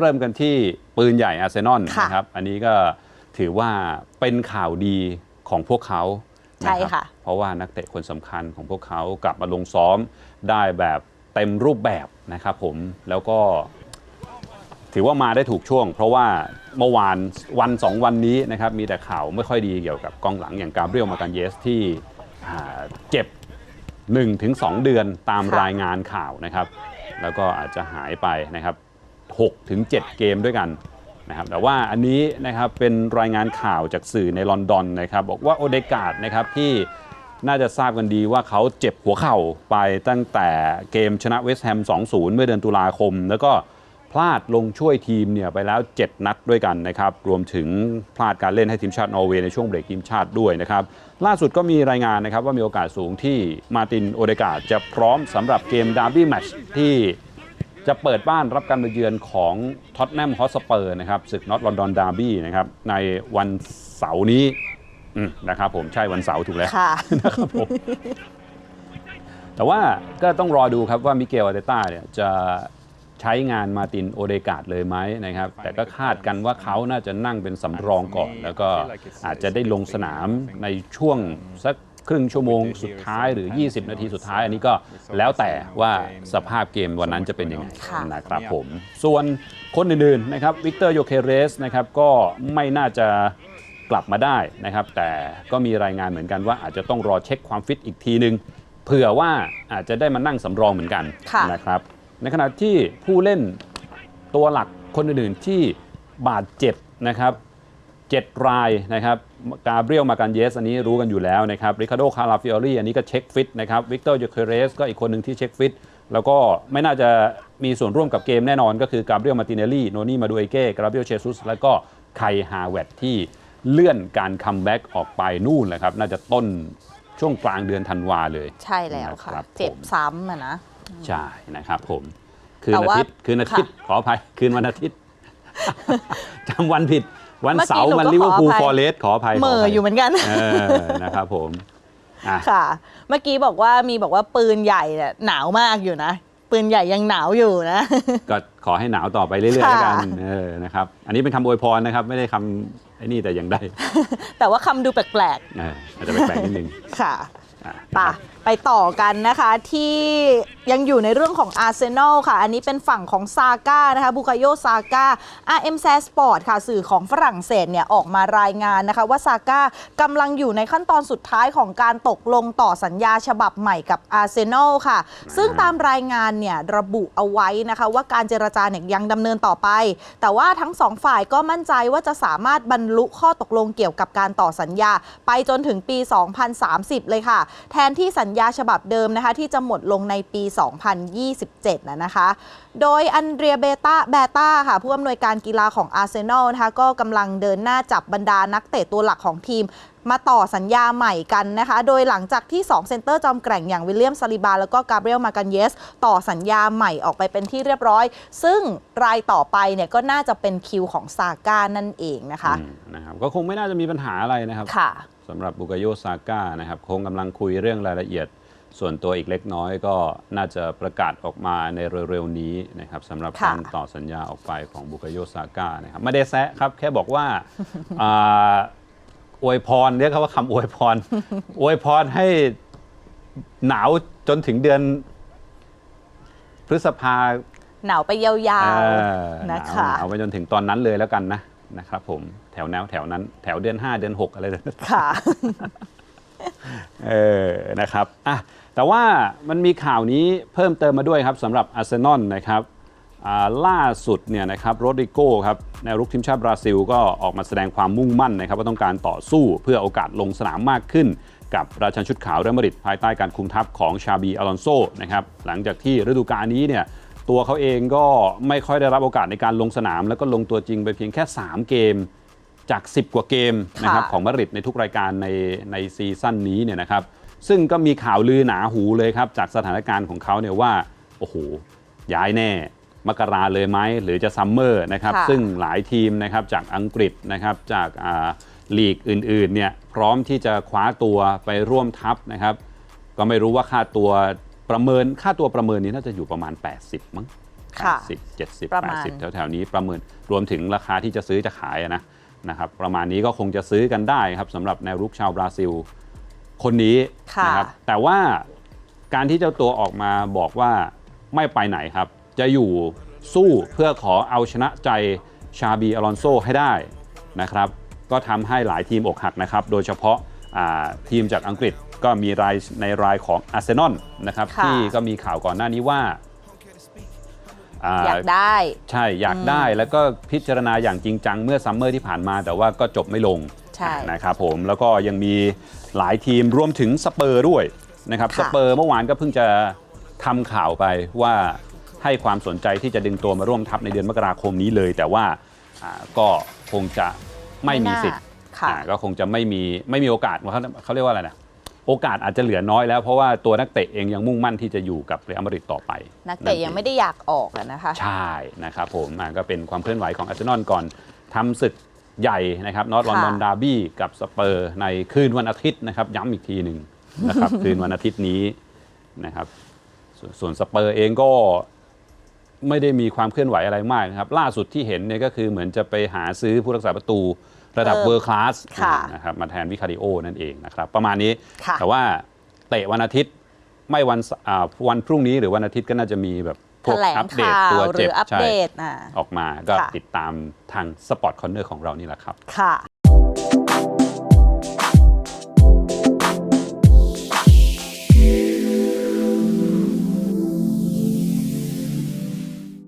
เริ่มกันที่ปืนใหญ่อาร์เซนอลค่ะนะครับ อันนี้ก็ถือว่าเป็นข่าวดีของพวกเขานใช่รับค่ะ เพราะว่านักเตะคนสำคัญของพวกเขากลับมาลงซ้อมได้แบบเต็มรูปแบบนะครับผม แล้วก็ ถือว่ามาได้ถูกช่วง เพราะว่าเมื่อวานวันสองวันนี้นะครับ มีแต่ข่าวไม่ค่อยดีเกี่ยวกับกองหลังอย่างกาเบรียลมากันเยสที่อ่าเจ็บ 1-2 เดือนตามค่ะรายงานข่าวนะครับ แล้วก็อาจจะหายไปนะครับ 6ถึง7เกมด้วยกันนะครับแต่ว่าอันนี้นะครับเป็นรายงานข่าวจากสื่อในลอนดอนนะครับบอกว่าโอเดกาดนะครับที่น่าจะทราบกันดีว่าเขาเจ็บหัวเข่าไปตั้งแต่เกมชนะเวสต์แฮม 2-0 เมื่อเดือนตุลาคม แล้วก็พลาดลงช่วยทีมเนี่ยไปแล้ว 7 นัดด้วยกันนะครับ รวมถึงพลาดการเล่นให้ทีมชาตินอร์เวย์ในช่วงเบรกทีมชาติด้วยนะครับ ล่าสุดก็มีรายงานนะครับว่ามีโอกาสสูงที่มาตินโอเดกาดจะพร้อมสำหรับเกมดาร์บี้แมตช์ที่ จะเปิดบ้านรับการมาเยือนของท็อตแนมฮอสเปอร์นะครับศึกน็อตลอนดอนดาร์บี้นะครับในวันเสาร์นี้อืมนะครับผมใช่วันเสาร์ถูกแล้วค่ะนะครับผมแต่ว่าก็ต้องรอดูครับว่ามิเกลอาร์เตต้าเนี่ยจะใช้งานมาร์ตินโอเดกาดเลยไหมนะครับ แต่ก็คาดกันว่าเขาน่าจะนั่งเป็นสำรองก่อน แล้วก็อาจจะได้ลงสนามในช่วงสัก ครึ่งชั่วโมงสุดท้ายหรือ 20 นาทีสุดท้าย อันนี้ก็แล้วแต่ว่าสภาพเกมวันนั้นจะเป็นยังไงค่ะนะครับผม ส่วนคนอื่นๆนะครับวิกเตอร์โยเคเรสนะครับก็ไม่น่าจะกลับมาได้นะครับ แต่ก็มีรายงานเหมือนกันว่าอาจจะต้องรอเช็คความฟิตอีกทีนึงเผื่อว่าอาจจะได้มานั่งสำรองเหมือนกันค่ะนะครับ ในขณะที่ผู้เล่นตัวหลักคนอื่นๆที่บาดเจ็บนะครับ เจ็ดรายนะครับกาเบรียลมากันเยส อันนี้รู้กันอยู่แล้วนะครับริคาโดคาราฟิออรี่อันนี้ก็เช็คฟิตนะครับวิกเตอร์ยูเคเรสก็อีกคนหนึ่งที่เช็คฟิตแล้วก็ไม่น่าจะมีส่วนร่วมกับเกมแน่นอนก็คือกาเบรียลมาติเนลลี่โนนี่มาดูเอเก้กราเบรียลเชซุสแล้วก็ไคฮาเวตที่เลื่อนการคัมแบ็กออกไปนู่นแหละครับ น่าจะต้นช่วงกลางเดือนธันวาเลย ใช่แล้วค่ะนะครับเจ็บผมซ้ำอะนะ ใช่นะครับผม คืนแต่อาว่าทิตย์คืนอาทิตย์ขออภัยคืนวันอาทิตย์จำวันผิด วันเสาร์เมื่วันอกี้ลิหนูเวอก็ร์พูลขออภัยฟอร์เรสขออภัยเหม่ออยู่เหมือนกันเออนะครับผมอะค่ะ เมื่อกี้บอกว่ามีบอกว่าปืนใหญ่เนี่ยหนาวมากอยู่นะ ปืนใหญ่ยังหนาวอยู่นะ ก็ขอให้หนาวต่อไปเรื่อยๆแล้วกันค่ะเออนะครับ อันนี้เป็นคำอวยพรนะครับ ไม่ได้คำไอ้นี่แต่อย่างใดแต่ว่าคำดูแปลกเอออาจจะแปลกๆนิดนึงๆค่ะอะปะไปต่อกันนะคะที่ยังอยู่ในเรื่องของอาร์เซนอลค่ะ อันนี้เป็นฝั่งของซาก้านะคะบุคาโยซาก้า RM s a Sport ค่ะ สื่อของฝรั่งเศสเนี่ยออกมารายงานนะคะว่าซาก้ากำลังอยู่ในขั้นตอนสุดท้ายของการตกลงต่อสัญญาฉบับใหม่กับอาร์เซนอลค่ะ ซึ่งตามรายงานเนี่ยระบุเอาไว้นะคะว่าการเจรจาเนี่ยยังดำเนินต่อไป แต่ว่าทั้งสองฝ่ายก็มั่นใจว่าจะสามารถบรรลุข้อตกลงเกี่ยวกับการต่อสัญญา ไปจนถึงปี 2030 เลยค่ะ แทนที่สัญญาฉบับเดิมนะคะที่จะหมดลงในปี 2027นะนะคะ โดยอันเดรียเบต้าแบต้าค่ะผู้อำนวยการกีฬาของอาร์เซนอลนะคะก็กำลังเดินหน้าจับบรรดานักเตะตัวหลักของทีม มาต่อสัญญาใหม่กันนะคะ โดยหลังจากที่ 2 เซนเตอร์จอมแกร่งอย่างวิลเลียมซาลิบา แล้วก็กาเบรียลมากันเยส ต่อสัญญาใหม่ออกไปเป็นที่เรียบร้อย ซึ่งรายต่อไปเนี่ยก็น่าจะเป็นคิวของซาก้านั่นเองนะคะอืมนะครับก็คงไม่น่าจะมีปัญหาอะไรนะครับค่ะสำหรับบุกาโยซาก้านะครับคงกำลังคุยเรื่องรายละเอียดส่วนตัวอีกเล็กน้อยก็น่าจะประกาศออกมาในเร็วๆนี้นะครับสำหรับค่ะการต่อสัญญาออกไปของบุกาโยซาก้านะครับไม่ได้แซะครับแค่บอกว่า อ่าอวยพรเรียกเขาว่าคำอวยพร อวยพรให้หนาวจนถึงเดือน พฤษภาหนาวไปยาวเออๆหนานะวคะหนาวไปจนถึงตอนนั้นเลยแล้วกันนะนะครับ ผมแถวแนวแถวนั้น แถวเดือน 5 เดือน 6 อะไรแบบนั้นค่ะเออนะครับอะแต่ว่ามันมีข่าวนี้เพิ่มเติมมาด้วยครับสำหรับอาร์เซนอลนะครับอ่า ล่าสุดเนี่ยนะครับโรดริโก้ครับแนวรุกทีมชาติบราซิล ก็ออกมาแสดงความมุ่งมั่นนะครับว่าต้องการต่อสู้เพื่อโอกาสลงสนามมากขึ้น กับราชันชุดขาวเรอัลมาดริดภายใต้การคุมทัพของชาบีอลอนโซนะครับหลังจากที่ฤดูกาลนี้เนี่ยตัวเขาเองก็ไม่ค่อยได้รับโอกาสในการลงสนาม แล้วก็ลงตัวจริงไปเพียงแค่ 3 เกมจาก 10 กว่าเกมนะครับค่ะของมาดริดในทุกรายการในในซีซั่นนี้เนี่ยนะครับซึ่งก็มีข่าวลือหนาหูเลยครับจากสถานการณ์ของเขาเนี่ยว่าโอ้โหย้ายแน่ มกราเลยไหมหรือจะซัมเมอร์นะครับค่ะซึ่งหลายทีมนะครับจากอังกฤษนะครับจากอ่าลีกอื่นๆเนี่ยพร้อมที่จะคว้าตัวไปร่วมทัพนะครับ ก็ไม่รู้ว่าค่าตัวประเมินค่าตัวประเมินนี้น่าจะอยู่ประมาณ 80 มั้งค่ะ80 70 ประมาณ 80 แถวๆนี้ประเมินรวมถึงราคาที่จะซื้อจะขายอะนะนะครับประมาณนี้ก็คงจะซื้อกันได้ครับสำหรับแนวรุกชาวบราซิล คนนี้ค่ะ นะครับแต่ว่าการที่เจ้าตัวออกมาบอกว่าไม่ไปไหนครับ จะอยู่สู้เพื่อขอเอาชนะใจชาบีอลอนโซให้ได้นะครับ ก็ทำให้หลายทีมอกหักนะครับ โดยเฉพาะอ่าทีมจากอังกฤษก็มีรายในรายของอาร์เซนอลนะครับค่ะที่ก็มีข่าวก่อนหน้านี้ว่าอ่าอยากได้ใช่อยากได้แล้วก็พิจารณาอย่างจริงจังเมื่อซัมเมอร์ที่ผ่านมา แต่ว่าก็จบไม่ลงใช่นะครับผมแล้วก็ยังมีหลายทีมรวมถึงสเปอร์ด้วยนะครับค่ะสเปอร์เมื่อวานก็เพิ่งจะทำข่าวไปว่า ให้ความสนใจที่จะดึงตัวมาร่วมทัพในเดือนมกราคมนี้เลย แต่ว่าอ่าก็คงจะไม่มีสิทธิ์ค่ะอ่าก็คงจะไม่มีไม่มีโอกาสเขาเขาเรียกว่าอะไรนะโอกาสอาจจะเหลือน้อยแล้วเพราะว่าตัวนักเตะเองยังมุ่งมั่นที่จะอยู่กับเรอัลมาดริดต่อไป นักเตะยังไม่ได้อยากออกอะนะคะ ใช่นะครับผมอะก็เป็นความเคลื่อนไหวของอาร์เซนอลก่อนทำศึกใหญ่นะครับนอตลอนดอนค่ะดาร์บี้กับสเปอร์ ในคืนวันอาทิตย์นะครับ ย้ำอีกทีหนึ่งนะครับคืนวันอาทิตย์นี้นะครับสวนส่วนสเปอร์เองก็ ไม่ได้มีความเคลื่อนไหวอะไรมากนะครับ ล่าสุดที่เห็นเนี่ยก็คือเหมือนจะไปหาซื้อผู้รักษาประตูระดับเออเวอร์คลาสค่ะนะครับมาแทนวิคาริโอนั่นเองนะครับ ประมาณนี้ค่ะแต่ว่าเตะวันอาทิตย์ไม่วันสอ่าวันพรุ่งนี้หรือวันอาทิตย์ก็น่าจะมีแบบพแถวกลอังปเดตข่าตัววหรืเจ็บออัปใช่เดตอะออกมาก็ค่ะ ติดตามทางสปอร์ตคอนเนอร์ของเรานี่แหละครับ ค่ะ